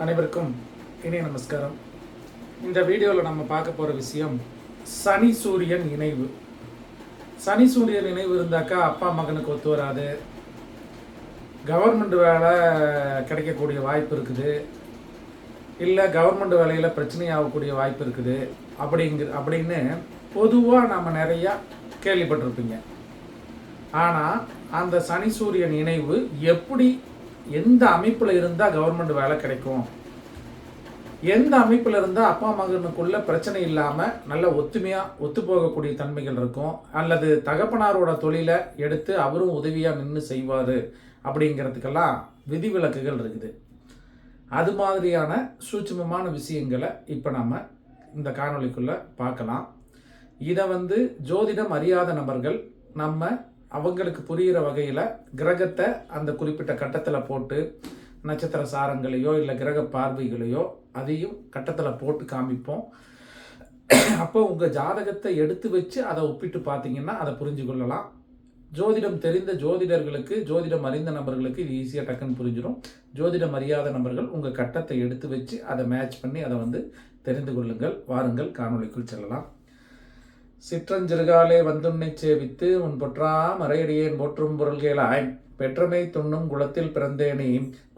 அனைவருக்கும் இணைய நமஸ்காரம். இந்த வீடியோவில் நம்ம பார்க்க போகிற விஷயம் சனி சூரியன் இணைவு. சனி சூரியன் இணைவு இருந்தாக்கா அப்பா மகனுக்கு ஒத்து வராது. கவர்மெண்ட் வேலை கிடைக்கக்கூடிய வாய்ப்பு இருக்குது. இல்லை கவர்மெண்ட் வேலையில் பிரச்சனை ஆகக்கூடிய வாய்ப்பு இருக்குது. அப்படிங்கிற அப்படின்னு பொதுவாக நம்ம நிறையா கேள்விப்பட்டிருப்பீங்க. ஆனால் அந்த சனி சூரியன் இணைவு எப்படி எந்த அமைப்பில் இருந்தால் கவர்மெண்ட் வேலை கிடைக்கும்? எந்த அமைப்பில் இருந்தால் அப்பா மகனுக்குள்ள பிரச்சனை இல்லாமல் நல்ல ஒத்துமையாக ஒத்து போகக்கூடிய தன்மைகள் இருக்கும். அல்லது தகப்பனாரோட தொழிலை எடுத்து அவரும் உதவியாக நின்று செய்வார் அப்படிங்கிறதுக்கெல்லாம் விதிவிலக்குகள் இருக்குது. அது மாதிரியான சூட்சுமமான விஷயங்களை இப்போ நம்ம இந்த காணொலிக்குள்ளே பார்க்கலாம். இதை வந்து ஜோதிடம் அறியாத நபர்கள் நம்ம அவங்களுக்கு புரிகிற வகையில் கிரகத்தை அந்த குறிப்பிட்ட கட்டத்தில் போட்டு நட்சத்திர சாரங்களையோ இல்லை கிரக பார்வைகளையோ அதையும் கட்டத்தில் போட்டு காமிப்போம். அப்போ உங்கள் ஜாதகத்தை எடுத்து வச்சு அதை ஒப்பிட்டு பார்த்தீங்கன்னா அதை புரிஞ்சு கொள்ளலாம். ஜோதிடம் தெரிந்த ஜோதிடர்களுக்கு ஜோதிடம் அறிந்த நபர்களுக்கு இது ஈஸியாக டக்குன்னு புரிஞ்சிடும் ஜோதிடம் அறியாத நபர்கள் உங்கள் கட்டத்தை எடுத்து வச்சு அதை மேட்ச் பண்ணி அதை வந்து தெரிந்து கொள்ளுங்கள். வாருங்கள் காணொளிக்குள் செல்லலாம். சிற்றஞ்சிறுகாலே வந்துன்னை சேவித்து உன் பொற்றா மறையடியேன் போற்றும் பொருள்களாய் பெற்றமை துண்ணும் குளத்தில் பிறந்தேனே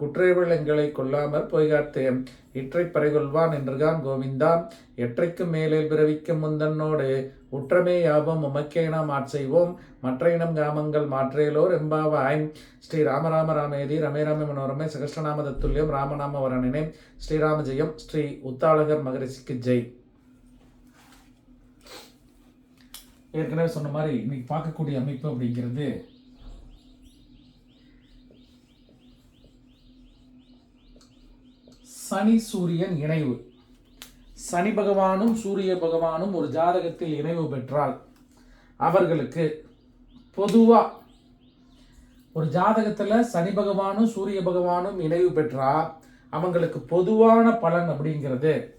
குற்றேவள் எங்களை கொல்லாமற் பொய்காத்தேன் இற்றை பறைகொள்வான் என்றுகான் கோவிந்தா எற்றைக்கு மேலே பிறவிக்கும் முந்தன்னோடு. உற்றமே யாபம் உமக்கே நாம் ஆட்செய்வோம் மற்ற இனம் காமங்கள் மாற்றேலோர் எம்பாவாய். ஸ்ரீ ராமராம ராமேதி ரமே ராம மனோரமே சகஸ்ரநாம தத்துல்யம் ராமநாம வரணனே. ஸ்ரீராமஜெயம் ஸ்ரீ உத்தாளகர் மகரிஷிக்கு ஜெய். ஏற்கனவே சொன்ன மாதிரி இன்னைக்கு பார்க்கக்கூடிய அமைப்பு அப்படிங்கிறது சனி சூரியன் இணைவு. சனி பகவானும் சூரிய பகவானும் ஒரு ஜாதகத்தில் இணைவு பெற்றால் அவர்களுக்கு பொதுவாக ஒரு ஜாதகத்தில் சனி பகவானும் சூரிய பகவானும் இணைவு பெற்றால் அவங்களுக்கு பொதுவான பலன் அப்படிங்கிறது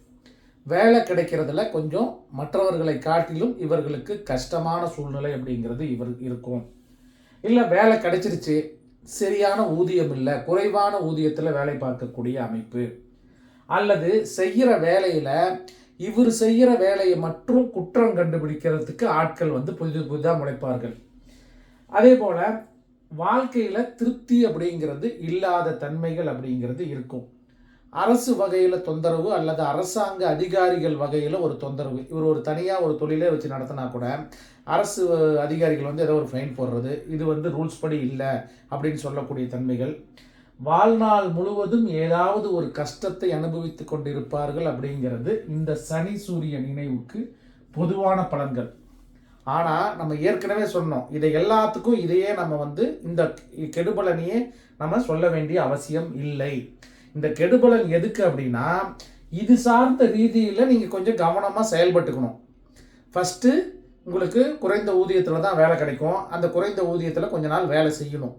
வேலை கிடைக்கிறதுல கொஞ்சம் மற்றவர்களை காட்டிலும் இவர்களுக்கு கஷ்டமான சூழ்நிலை அப்படிங்கிறது இவர் இருக்கும். இல்லை வேலை கிடைச்சிருச்சு சரியான ஊதியம் இல்லை குறைவான ஊதியத்தில் வேலை பார்க்கக்கூடிய அமைப்பு. அல்லது செய்கிற வேலையில் இவர் செய்கிற வேலையை மற்றும் குற்றம் கண்டுபிடிக்கிறதுக்கு ஆட்கள் வந்து புது புதிதாக முளைப்பார்கள். அதே போல் வாழ்க்கையில் திருப்தி அப்படிங்கிறது இல்லாத தன்மைகள் அப்படிங்கிறது இருக்கும். அரசு வகையில் தொந்தரவு அல்லது அரசாங்க அதிகாரிகள் வகையில் ஒரு தொந்தரவு. இவர் ஒரு தனியாக ஒரு தொழிலே வச்சு நடத்தினா கூட அரசு அதிகாரிகள் வந்து ஏதோ ஒரு ஃபைன் போடுறது இது வந்து ரூல்ஸ் படி இல்லை அப்படின்னு சொல்லக்கூடிய தன்மைகள். வாழ்நாள் முழுவதும் ஏதாவது ஒரு கஷ்டத்தை அனுபவித்து கொண்டிருப்பார்கள் அப்படிங்கிறது இந்த சனி சூரிய நினைவுக்கு பொதுவான பலன்கள். ஆனால் நம்ம ஏற்கனவே சொன்னோம் இதை எல்லாத்துக்கும் இதையே நம்ம வந்து இந்த கெடுபலனையே நம்ம சொல்ல வேண்டிய அவசியம் இல்லை. இந்த கெடுபலன் எதுக்கு அப்படின்னா இது சார்ந்த ரீதியில் நீங்கள் கொஞ்சம் கவனமாக செயல்பட்டுக்கணும். ஃபஸ்ட்டு உங்களுக்கு குறைந்த ஊதியத்தில் தான் வேலை கிடைக்கும். அந்த குறைந்த ஊதியத்தில் கொஞ்ச நாள் வேலை செய்யணும்.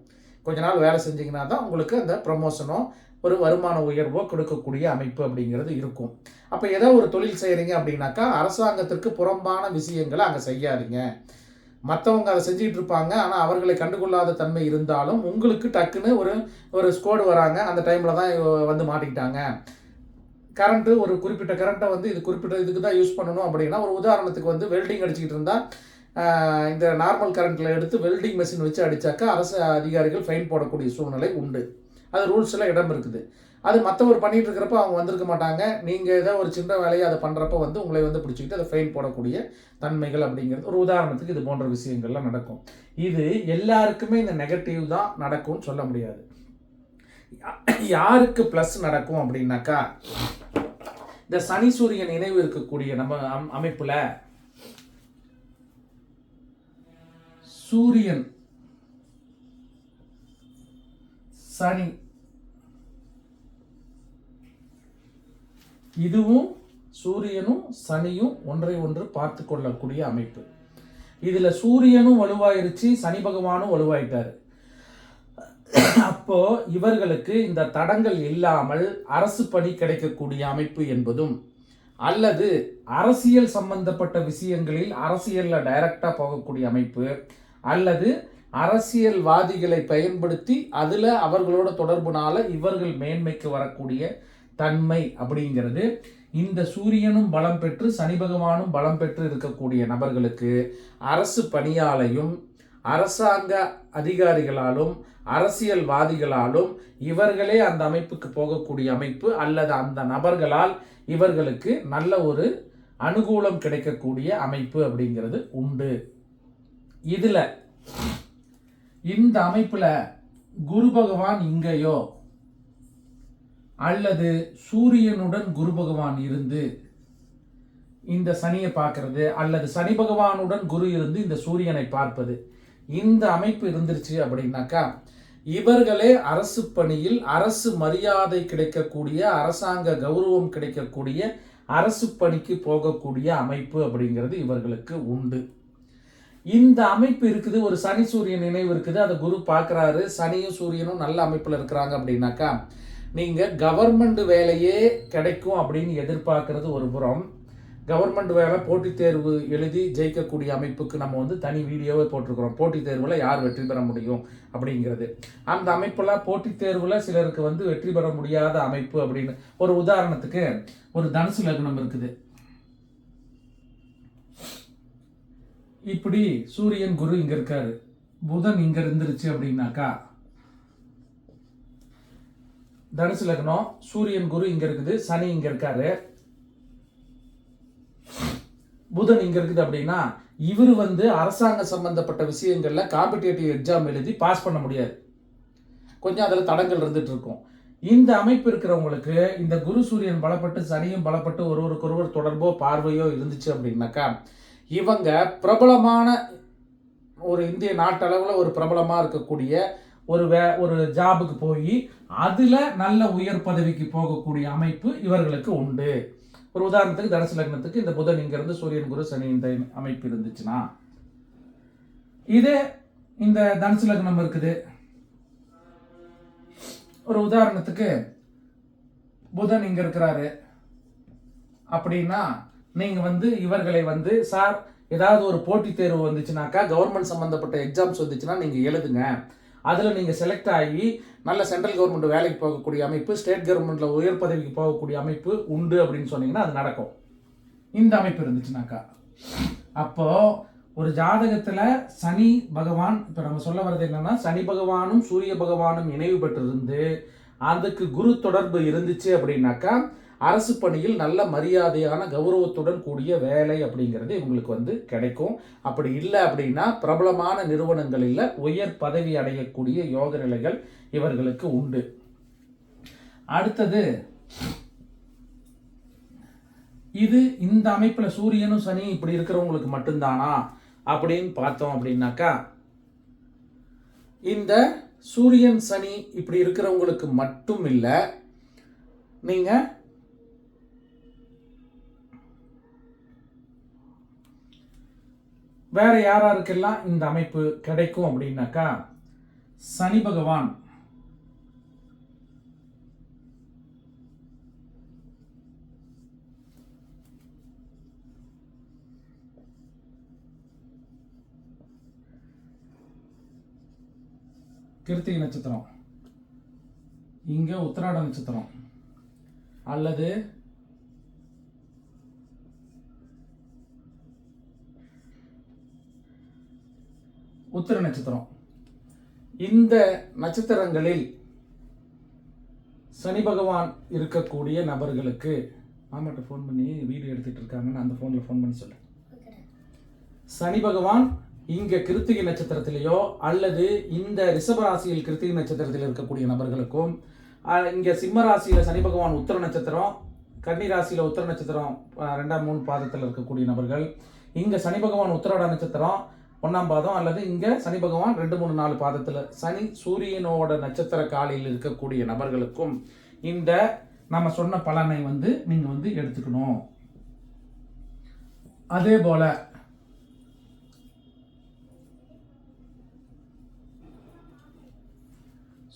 கொஞ்ச நாள் வேலை செஞ்சிங்கன்னா தான் உங்களுக்கு அந்த ப்ரமோஷனோ ஒரு வருமான உயர்வோ கொடுக்கக்கூடிய அமைப்பு அப்படிங்கிறது இருக்கும். அப்போ ஏதோ ஒரு தொழில் செய்கிறீங்க அப்படின்னாக்கா அரசாங்கத்திற்கு புறம்பான விஷயங்களை அங்கே செய்யாதீங்க. மற்றவங்க அதை செஞ்சுக்கிட்டு இருப்பாங்க. ஆனால் அவர்களை கண்டுகொள்ளாத தன்மை இருந்தாலும் உங்களுக்கு டக்குன்னு ஒரு ஒரு ஸ்கோடு வராங்க. அந்த டைமில் தான் வந்து மாட்டிக்கிட்டாங்க. கரண்ட்டு ஒரு குறிப்பிட்ட கரண்ட்டை வந்து இது குறிப்பிட்ட இதுக்கு தான் யூஸ் பண்ணணும் அப்படின்னா ஒரு உதாரணத்துக்கு வந்து வெல்டிங் அடிச்சுக்கிட்டு இருந்தால் இந்த நார்மல் கரண்ட்டில் எடுத்து வெல்டிங் மிஷின் வச்சு அடித்தாக்கா அரசு அதிகாரிகள் ஃபைன் போடக்கூடிய சூழ்நிலை உண்டு. அது ரூல்ஸில் இடம் இருக்குது. அது மற்றவர் பண்ணிகிட்டு இருக்கிறப்ப அவங்க வந்திருக்க மாட்டாங்க. நீங்கள் ஏதோ ஒரு சின்ன வேலையை அதை பண்ணுறப்ப வந்து உங்களை வந்து பிடிச்சிக்கிட்டு அதை ஃபைன் போடக்கூடிய தன்மைகள் அப்படிங்கிறது ஒரு உதாரணத்துக்கு இது போன்ற விஷயங்கள்லாம் நடக்கும். இது எல்லாருக்குமே இந்த நெகட்டிவ் தான் நடக்கும்னு சொல்ல முடியாது. யாருக்கு ப்ளஸ் நடக்கும் அப்படின்னாக்கா இந்த சனி சூரியன் நினைவு இருக்கக்கூடிய நம்ம அமைப்பில் சூரியன் சனி இதுவும் சூரியனும் சனியும் ஒன்றை ஒன்று பார்த்து கொள்ளக்கூடிய அமைப்பு. இதில் சூரியனும் வலுவாயிருச்சு சனி பகவானும் வலுவாயிட்டார். அப்போ இவர்களுக்கு இந்த தடங்கள் இல்லாமல் அரசு பணி கிடைக்கக்கூடிய அமைப்பு என்பதும் அல்லது அரசியல் சம்பந்தப்பட்ட விஷயங்களில் அரசியலில் டைரக்டாக போகக்கூடிய அமைப்பு அல்லது அரசியல்வாதிகளை பயன்படுத்தி அதில் அவர்களோட தொடர்புனால இவர்கள் மேன்மைக்கு வரக்கூடிய தன்மை அப்படிங்கிறது. இந்த சூரியனும் பலம் பெற்று சனி பகவானும் பலம் பெற்று இருக்கக்கூடிய நபர்களுக்கு அரசு பணியாலையும் அரசாங்க அதிகாரிகளாலும் அரசியல்வாதிகளாலும் இவர்களே அந்த அமைப்புக்கு போகக்கூடிய அமைப்பு அல்லது அந்த நபர்களால் இவர்களுக்கு நல்ல ஒரு அனுகூலம் கிடைக்கக்கூடிய அமைப்பு அப்படிங்கிறது உண்டு. இதில் இந்த அமைப்பில் குரு பகவான் இங்கேயோ அல்லது சூரியனுடன் குரு பகவான் இருந்து இந்த சனியை பார்க்கறது அல்லது சனி பகவானுடன் குரு இருந்து இந்த சூரியனை பார்ப்பது. இந்த அமைப்பு இருந்துருச்சு அப்படின்னாக்கா இவர்களே அரசு பணியில் அரசு மரியாதை கிடைக்கக்கூடிய அரசாங்க கௌரவம் கிடைக்கக்கூடிய அரசு பணிக்கு போகக்கூடிய அமைப்பு அப்படிங்கிறது இவர்களுக்கு உண்டு. இந்த அமைப்பு இருக்குது ஒரு சனி சூரியன் நினைவு இருக்குது அதை குரு பார்க்குறாரு சனியும் சூரியனும் நல்ல அமைப்பில் இருக்கிறாங்க அப்படின்னாக்கா நீங்கள் கவர்மெண்ட் வேலையே கிடைக்கும் அப்படின்னு எதிர்பார்க்கறது ஒரு புறம். கவர்மெண்ட் வேலை போட்டித் தேர்வு எழுதி ஜெயிக்கக்கூடிய அமைப்புக்கு நம்ம வந்து தனி வீடியோவை போட்டிருக்கிறோம். போட்டித் தேர்வில் யார் வெற்றி பெற முடியும் அப்படிங்கிறது. அந்த அமைப்பெல்லாம் போட்டித் தேர்வில் சிலருக்கு வந்து வெற்றி பெற முடியாத அமைப்பு அப்படின்னு. ஒரு உதாரணத்துக்கு ஒரு தனுசு லக்னம் இருக்குது. இப்படி சூரியன் குரு இங்கே இருக்காரு. புதன் இங்கே இருந்துருச்சு அப்படின்னாக்கா தனுசு லக்னம் சூரியன் குரு இங்க இருக்குது சனி இங்க இருக்காரு. புதன் இங்க இருக்குது அப்படின்னா இவர் வந்து அரசாங்க சம்பந்தப்பட்ட விஷயங்கள்ல காம்படிட்டிவ் எக்ஸாம் எழுதி பாஸ் பண்ண முடியாது. கொஞ்சம் அதில் தடங்கள் இருந்துட்டு இருக்கும். இந்த அமைப்பு இருக்கிறவங்களுக்கு இந்த குரு சூரியன் பலப்பட்டு சனியும் பலப்பட்டு ஒருவருக்கொருவர் தொடர்போ பார்வையோ இருந்துச்சு அப்படின்னாக்கா இவங்க பிரபலமான ஒரு இந்திய நாட்டளவில் ஒரு பிரபலமாக இருக்கக்கூடிய ஒரு வே ஒரு ஜாபுக்கு போய் அதில் நல்ல உயர் பதவிக்கு போகக்கூடிய அமைப்பு இவர்களுக்கு உண்டு. ஒரு உதாரணத்துக்கு தனுசு லக்னத்துக்கு இந்த புதன் இங்கிருந்து சூரியன் குரு சனி இந்த அமைப்பு இருந்துச்சுன்னா. இதே இந்த தனுசு லக்னம் இருக்குது. ஒரு உதாரணத்துக்கு புதன் இங்கே இருக்கிறாரு. அப்படின்னா நீங்கள் வந்து இவர்களை வந்து சார் ஏதாவது ஒரு போட்டித் தேர்வு வந்துச்சுனாக்கா கவர்மெண்ட் சம்மந்தப்பட்ட எக்ஸாம்ஸ் வந்துச்சுன்னா நீங்கள் எழுதுங்க. அதில் நீங்கள் செலக்ட் ஆகி நல்ல சென்ட்ரல் கவர்மெண்ட் வேலைக்கு போகக்கூடிய அமைப்பு ஸ்டேட் கவர்மெண்ட்டில் உயர் பதவிக்கு போகக்கூடிய அமைப்பு உண்டு அப்படின்னு சொன்னீங்கன்னா அது நடக்கும். இந்த அமைப்பு இருந்துச்சுனாக்கா. அப்போது ஒரு ஜாதகத்தில் சனி பகவான் இப்போ நம்ம சொல்ல வர்றது என்னென்னா சனி பகவானும் சூரிய பகவானும் இணைவு பெற்றிருந்து அதுக்கு குரு தொடர்பு இருந்துச்சு அப்படின்னாக்கா அரசு பணியில் நல்ல மரியாதையான கௌரவத்துடன் கூடிய வேலை அப்படிங்கிறது இவங்களுக்கு வந்து கிடைக்கும். அப்படி இல்லை அப்படின்னா பிரபலமான நிறுவனங்களில் உயர் பதவி அடையக்கூடிய யோக நிலைகள் இவர்களுக்கு உண்டு. அடுத்தது இது இந்த அமைப்பில் சூரியனும் சனி இப்படி இருக்கிறவங்களுக்கு மட்டும்தானா அப்படின்னு பார்த்தோம் அப்படின்னாக்கா இந்த சூரியன் சனி இப்படி இருக்கிறவங்களுக்கு மட்டும் இல்லை நீங்கள் வேற யாராருக்கெல்லாம் இந்த அமைப்பு கிடைக்கும் அப்படின்னாக்கா சனி பகவான். கிருத்திகை நட்சத்திரம். இங்க உத்திராட நட்சத்திரம். அல்லது உத்திர நட்சத்திரம். இந்த நட்சத்திரங்களில் சனி பகவான் இருக்கக்கூடிய நபர்களுக்கு மாமாட்ட ஃபோன் பண்ணி வீடியோ எடுத்துட்டு இருக்காங்கன்னு அந்த ஃபோனில் ஃபோன் பண்ணி சொல்லு சனி பகவான் இங்கே கிருத்திகை நட்சத்திரத்திலேயோ அல்லது இந்த ரிஷபராசியில் கிருத்திகை நட்சத்திரத்தில் இருக்கக்கூடிய நபர்களுக்கும் இங்கே சிம்ம ராசியில் சனி பகவான் உத்தர நட்சத்திரம் கன்னி ராசியில் உத்தர நட்சத்திரம் ரெண்டாம் மூணு பாதத்தில் இருக்கக்கூடிய நபர்கள் இங்கே சனி பகவான் உத்தராட நட்சத்திரம் ஒன்றாம் பாதம் அல்லது இங்கே சனி பகவான் ரெண்டு மூணு நாலு பாதத்தில் சனி சூரியனோட நட்சத்திர காலையில் இருக்கக்கூடிய நபர்களுக்கும் இந்த நம்ம சொன்ன பலனை வந்து நீங்கள் வந்து எடுத்துக்கணும். அதே போல்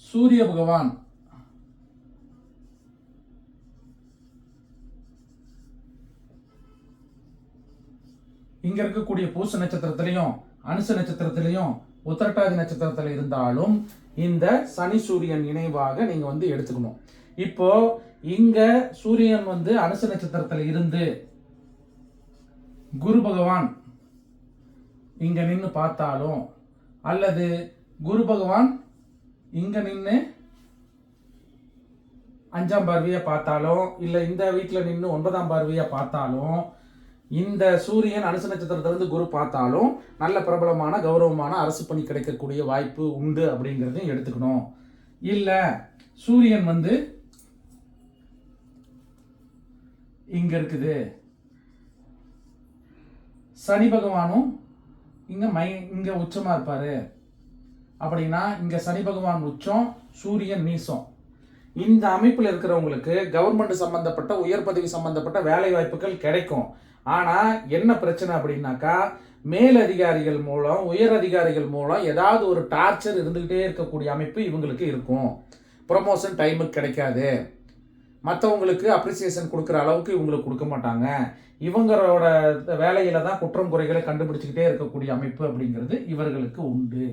சூரிய பகவான் இங்க இருக்கக்கூடிய பூச நட்சத்திரத்திலையும் அனுச நட்சத்திரத்திலையும் உத்தரட்டாதி நட்சத்திரத்தில் இருந்தாலும் இந்த சனி சூரியன் இணைவாக நீங்கள் வந்து எடுத்துக்கணும். இப்போ இங்க சூரியன் வந்து அனுச நட்சத்திரத்தில் இருந்து குரு பகவான் இங்க நின்று பார்த்தாலும் அல்லது குரு பகவான் இங்க நின்று அஞ்சாம் பார்வையை பார்த்தாலும் இல்லை இந்த வீட்டில் நின்று ஒன்பதாம் பார்வையை பார்த்தாலும் இந்த சூரியன் அனுச நட்சத்திரத்திலிருந்து குரு பார்த்தாலும் நல்ல பிரபலமான கௌரவமான அரசு பணி கிடைக்கக்கூடிய வாய்ப்பு உண்டு அப்படிங்கிறதையும் எடுத்துக்கணும். இல்லை சூரியன் வந்து இங்க இருக்குது. சனி பகவானும் இங்க மை இங்க உச்சமா இருப்பாரு. அப்படின்னா இங்க சனி பகவான் உச்சம் சூரியன் நீசம். இந்த அமைப்பில் இருக்கிறவங்களுக்கு கவர்மெண்ட் சம்மந்தப்பட்ட உயர் பதவி சம்மந்தப்பட்ட வேலை வாய்ப்புகள் கிடைக்கும். ஆனால் என்ன பிரச்சனை அப்படின்னாக்கா மேல் அதிகாரிகள் மூலம் உயர் அதிகாரிகள் மூலம் ஏதாவது ஒரு டார்ச்சர் இருந்துக்கிட்டே இருக்கக்கூடிய அமைப்பு இவங்களுக்கு இருக்கும். ப்ரொமோஷன் டைமுக்கு கிடைக்காது. மற்றவங்களுக்கு அப்ரிசியேஷன் கொடுக்குற அளவுக்கு இவங்களுக்கு கொடுக்க மாட்டாங்க. இவங்களோட வேலையில தான் குற்றம் குறைகளை கண்டுபிடிச்சிக்கிட்டே இருக்கக்கூடிய அமைப்பு அப்படிங்கிறது இவர்களுக்கு உண்டு.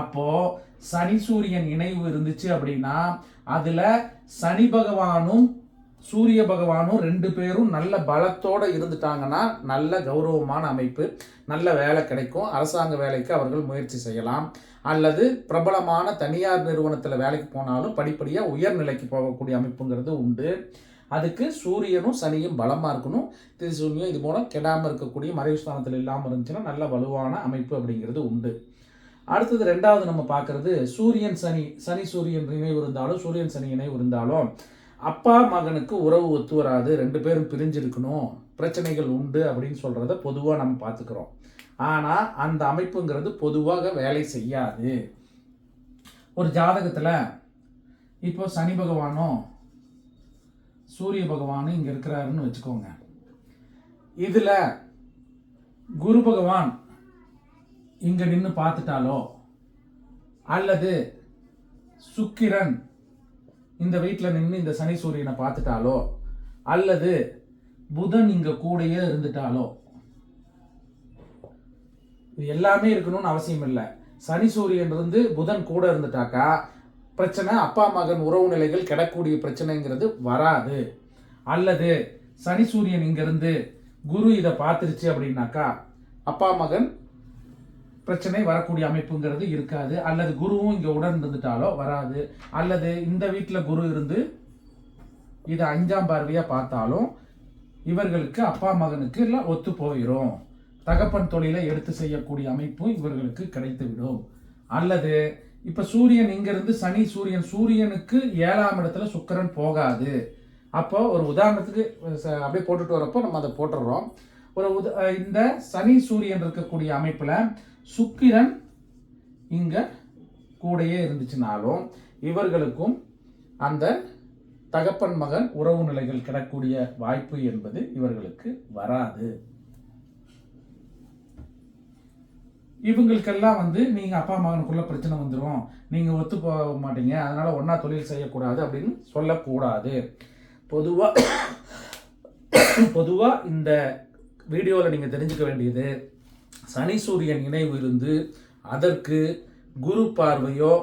அப்போது சனி சூரியன் இணைவு இருந்துச்சு அப்படின்னா அதில் சனி பகவானும் சூரிய பகவானும் ரெண்டு பேரும் நல்ல பலத்தோடு இருந்துட்டாங்கன்னா நல்ல கௌரவமான அமைப்பு நல்ல வேலை கிடைக்கும். அரசாங்க வேலைக்கு அவர்கள் முயற்சி செய்யலாம். அல்லது பிரபலமான தனியார் நிறுவனத்தில் வேலைக்கு போனாலும் படிப்படியாக உயர்நிலைக்கு போகக்கூடிய அமைப்புங்கிறது உண்டு. அதுக்கு சூரியனும் சனியும் பலமாக இருக்கணும். திரிசூன்யம் இது மூலம் கெடாமல் இருக்கக்கூடிய மறைவு ஸ்தானத்தில் இல்லாமல் இருந்துச்சுன்னா நல்ல வலுவான அமைப்பு அப்படிங்கிறது உண்டு. அடுத்தது ரெண்டாவது நம்ம பார்க்குறது சூரியன் சனி. சனி சூரியன் இணைவு இருந்தாலும் சூரியன் சனி இணைவு இருந்தாலும் அப்பா மகனுக்கு உறவு ஒத்து வராது. ரெண்டு பேரும் பிரிஞ்சிருக்கணும். பிரச்சனைகள் உண்டு அப்படின்னு சொல்கிறத பொதுவாக நம்ம பார்த்துக்கிறோம். ஆனால் அந்த அமைப்புங்கிறது பொதுவாக வேலை செய்யாது. ஒரு ஜாதகத்தில் இப்போ சனி பகவானும் சூரிய பகவானும் இங்கே இருக்கிறாருன்னு வச்சுக்கோங்க. இதில் குரு பகவான் இங்கே நின்று பார்த்துட்டாலோ? அல்லது சுக்கிரன் இந்த வீட்டில் நின்று இந்த சனி சூரியனை பார்த்துட்டாலோ? அல்லது புதன் இங்கே கூடயே இருந்துட்டாலோ? இது எல்லாமே இருக்கணும்னு அவசியம் இல்லை. சனி சூரியன் இருந்து புதன் கூட இருந்துட்டாக்கா பிரச்சனை அப்பா மகன் உறவு நிலைகள் கிடக்கூடிய பிரச்சனைங்கிறது வராது. அல்லது சனி சூரியன் இங்கிருந்து குரு இதை பார்த்துருச்சு அப்படின்னாக்கா அப்பா மகன் பிரச்சனை வரக்கூடிய அமைப்புங்கிறது இருக்காது. அல்லது குருவும் இங்கே உடன் இருந்துட்டாலோ வராது. அல்லது இந்த வீட்டில் குரு இருந்து இதை அஞ்சாம் பார்வையாக பார்த்தாலும் இவர்களுக்கு அப்பா மகனுக்கு எல்லாம் ஒத்து போயிடும் தகப்பன் தொழிலை எடுத்து செய்யக்கூடிய அமைப்பும் இவர்களுக்கு கிடைத்துவிடும். அல்லது இப்போ சூரியன் இங்கிருந்து சனி சூரியன் சூரியனுக்கு ஏழாம் இடத்துல சுக்கிரன் போகாது. அப்போ ஒரு உதாரணத்துக்கு ச- அப்படியே போட்டுட்டு வரப்போ நம்ம அதை போட்டுடுறோம். ஒரு உத இந்த சனி சூரியன் இருக்கக்கூடிய அமைப்பில் சுக்கிரன் இங்கே கூடயே இருந்துச்சுனாலும் இவர்களுக்கும் அந்த தகப்பன் மகன் உறவு நிலைகள் கிடக்கூடிய வாய்ப்பு என்பது இவர்களுக்கு வராது. இவங்களுக்கெல்லாம் வந்து நீங்கள் அப்பா மகனுக்குள்ள பிரச்சனை வந்துடும் நீங்கள் ஒத்து போக மாட்டீங்க. அதனால் ஒன்றா தொழில் செய்யக்கூடாது அப்படின்னு சொல்லக்கூடாது. பொதுவாக பொதுவாக இந்த வீடியோவில் நீங்கள் தெரிஞ்சுக்க வேண்டியது சனி சூரியன் இணைவு இருந்து அதற்கு குரு பார்வையோ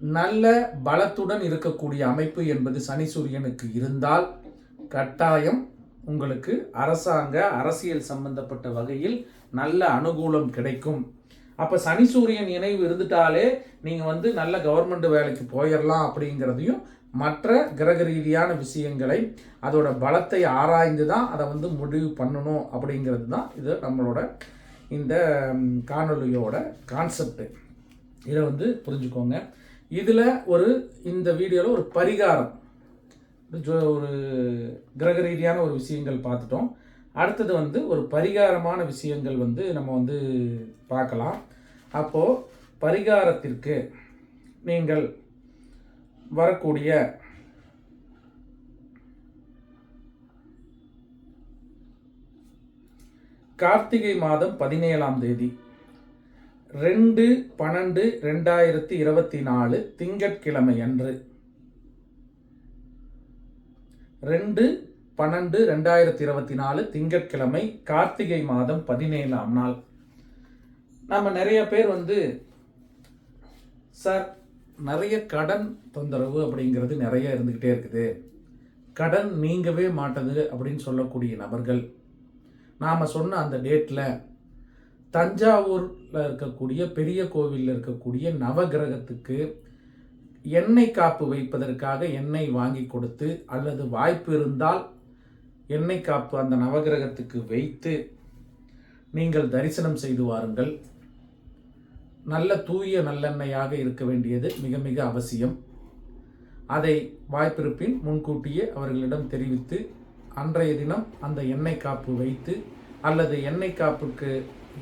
நல்ல பலத்துடன் இருக்கக்கூடிய அமைப்பு என்பது சனி சூரியனுக்கு இருந்தால் கட்டாயம் உங்களுக்கு அரசாங்க அரசியல் சம்பந்தப்பட்ட வகையில் நல்ல அனுகூலம் கிடைக்கும். அப்போ சனி சூரியன் இணைவு இருந்துட்டாலே நீங்கள் வந்து நல்ல கவர்மெண்ட் வேலைக்கு போயிடலாம் அப்படிங்கிறதையும் மற்ற கிரக ரீதியான விஷயங்களை அதோட பலத்தை ஆராய்ந்து தான் அதை வந்து முடிவு பண்ணணும் அப்படிங்கிறது தான் இது நம்மளோட இந்த காணொலியோட காணொளியோட இதை வந்து புரிஞ்சுக்கோங்க. இதில் ஒரு இந்த வீடியோவில் ஒரு பரிகாரம். ஜோ- ஒரு கிரக ரீதியான ஒரு விஷயங்கள் பார்த்துட்டோம். அடுத்தது வந்து ஒரு பரிகாரமான விஷயங்கள் வந்து நம்ம வந்து பார்க்கலாம். அப்போது பரிகாரத்திற்கு நீங்கள் வரக்கூடிய கார்த்திகை மாதம் பதினேழாம் தேதி ரெண்டு பன்னெண்டு ரெண்டாயிரத்தி இருபத்தி நாலு திங்கட்கிழமை அன்று ரெண்டு பன்னெண்டு ரெண்டாயிரத்தி இருபத்தி நாலு திங்கட்கிழமை கார்த்திகை மாதம் பதினேழாம் நாள். நம்ம நிறைய பேர் வந்து சார் நிறைய கடன் தொந்தரவு அப்படிங்கிறது நிறைய இருந்துக்கிட்டே இருக்குது. கடன் நீங்கவே மாட்டது அப்படின்னு சொல்லக்கூடிய நபர்கள் நாம் சொன்ன அந்த டேட்டில் தஞ்சாவூரில் இருக்கக்கூடிய பெரிய கோவிலில் இருக்கக்கூடிய நவகிரகத்துக்கு எண்ணெய் காப்பு வைப்பதற்காக எண்ணெய் வாங்கி கொடுத்து அல்லது வாய்ப்பு இருந்தால் எண்ணெய் காப்பு அந்த நவகிரகத்துக்கு வைத்து நீங்கள் தரிசனம் செய்து வாருங்கள். நல்ல தூய நல்லெண்ணெயாக இருக்க வேண்டியது மிக மிக அவசியம். அதை வாய்ப்பிருப்பின் முன்கூட்டியே அவர்களிடம் தெரிவித்து அன்றைய தினம் அந்த எண்ணெய் காப்பு வைத்து அல்லது எண்ணெய் காப்புக்கு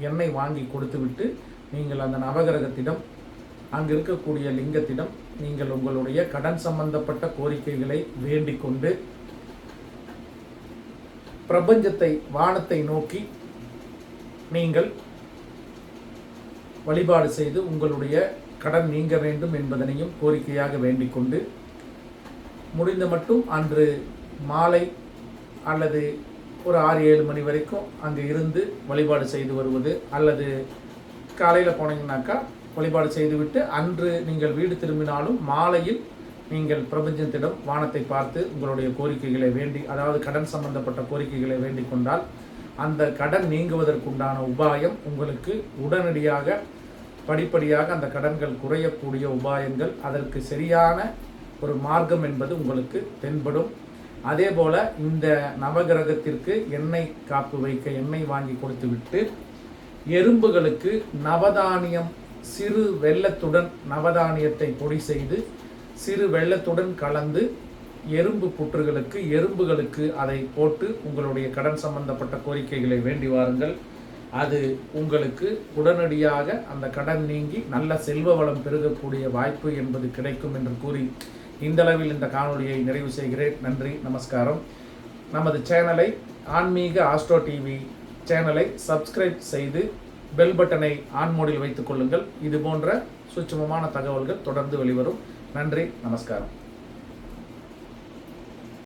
எண்ணெய் வாங்கி கொடுத்துவிட்டு நீங்கள் அந்த நவகிரகத்திடம் அங்கு இருக்கக்கூடிய லிங்கத்திடம் நீங்கள் உங்களுடைய கடன் சம்பந்தப்பட்ட கோரிக்கைகளை வேண்டிக் கொண்டு பிரபஞ்சத்தை வானத்தை நோக்கி நீங்கள் வழிபாடு செய்து உங்களுடைய கடன் நீங்க வேண்டும் என்பதனையும் கோரிக்கையாக வேண்டிக்கொண்டு முடிந்த மட்டும் அன்று மாலை அல்லது ஒரு ஆறு ஏழு மணி வரைக்கும் அங்கே இருந்து வழிபாடு செய்து வருவது அல்லது காலையில் போனீங்கன்னாக்கா வழிபாடு செய்துவிட்டு அன்று நீங்கள் வீடு திரும்பினாலும் மாலையில் நீங்கள் பிரபஞ்சத்திடம் வானத்தை பார்த்து உங்களுடைய கோரிக்கைகளை வேண்டி அதாவது கடன் சம்பந்தப்பட்ட கோரிக்கைகளை வேண்டிக் கொண்டால் அந்த கடன் நீங்குவதற்குண்டான உபாயம் உங்களுக்கு உடனடியாக படிப்படியாக அந்த கடன்கள் குறையக்கூடிய உபாயங்கள். அதற்கு சரியான ஒரு மார்க்கம் என்பது உங்களுக்கு தென்படும். அதே போல இந்த நவகிரகத்திற்கு எண்ணெய் காப்பு வைக்க எண்ணெய் வாங்கி கொடுத்துவிட்டு எறும்புகளுக்கு நவதானியம் சிறு வெள்ளத்துடன் நவதானியத்தை பொடி செய்து சிறு வெள்ளத்துடன் கலந்து எறும்பு புற்றுகளுக்கு எறும்புகளுக்கு அதை போட்டு உங்களுடைய கடன் சம்பந்தப்பட்ட கோரிக்கைகளை வேண்டி வாருங்கள். அது உங்களுக்கு உடனடியாக அந்த கடன் நீங்கி நல்ல செல்வ வளம் பெருகக்கூடிய வாய்ப்பு என்பது கிடைக்கும் என்று கூறி இந்தளவில் இந்த காணொலியை நிறைவு செய்கிறேன். நன்றி நமஸ்காரம். நமது சேனலை ஆன்மீக ஆஸ்ட்ரோ டிவி சேனலை சப்ஸ்கிரைப் செய்து பெல் பட்டனை ஆன் மோடில் வைத்துக் கொள்ளுங்கள். இது போன்ற சூட்சுமமான தகவல்கள் தொடர்ந்து வெளிவரும். நன்றி நமஸ்காரம்.